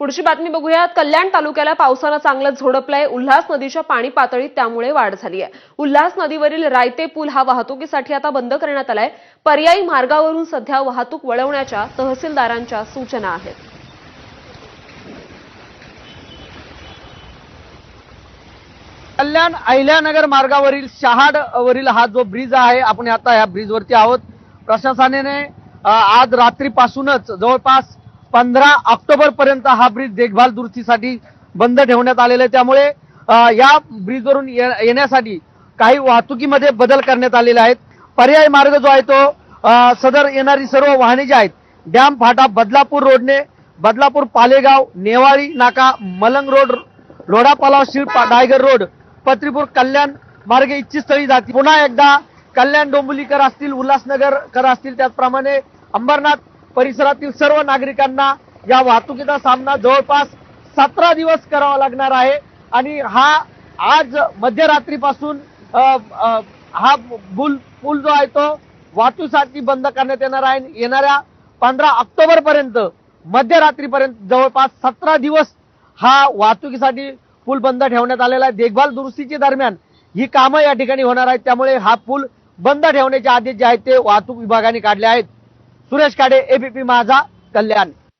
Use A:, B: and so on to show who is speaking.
A: पुढची बातमी बघूयात. कल्याण तालुक्याला पावसानं चांगलं झोडपलंय. उल्हास नदीच्या पाणी पातळीत त्यामुळे वाढ झाली आहे उल्हास नदीवरील रायते पूल हा वाहतुकीसाठी आता बंद करण्यात आलाय. पर्यायी मार्गावरून सध्या वाहतूक वळवण्याच्या तहसीलदारांच्या सूचना आहेत.
B: कल्याण अहिल्यानगर मार्गावरील शहाड वरील हा जो ब्रिज आहे आपण आता या ब्रिज वरती आहोत. प्रशासनाने आज रात्रीपासूनच जवळपास पंधरा ऑक्टोबर पर्यंत हा ब्रिज देखभाल दुरुस्तीसाठी बंद ठेवण्यात आलेला आहे. त्यामुळे या ब्रिजवरून ये- येण्यासाठी काही वाहतुकीमध्ये बदल करण्यात आलेले आहेत. पर्यायी मार्ग जो आहे तो सदर येणारी सर्व वाहने जी आहेत डॅम फाटा बदलापूर रोडने बदलापूर पालेगाव नेवाळी नाका मलंग रोड लोढापालाव शिर डायगर रोड पत्रीपूर कल्याण मार्गे इच्छितस्थळी जाते पुन्हा एकदा कल्याण डोंबुलीकर असतील उल्हासनगरकर असतील त्याचप्रमाणे अंबरनाथ परिसरातील सर्व नागरिकांना या वाहतुकीचा सामना जवळपास सतरा दिवस करावा लागणार आहे. आणि हा आज मध्यरात्रीपासून हा बुल पूल जो आहे तो वाहतुकीसाठी बंद करण्यात येणार आहे. येणाऱ्या पंधरा ऑक्टोबर पर्यंत मध्यरात्रीपर्यंत जवळपास सतरा दिवस हा वाहतुकीसाठी पूल बंद ठेवण्यात आलेला आहे. देखभाल दुरुस्तीच्या दरम्यान ही कामं या ठिकाणी होणार आहेत. त्यामुळे हा पूल बंद ठेवण्याचे आदेश जे आहेत ते वाहतूक विभागाने काढले आहेत. सुरेश काडे एबीपी माझा कल्याण.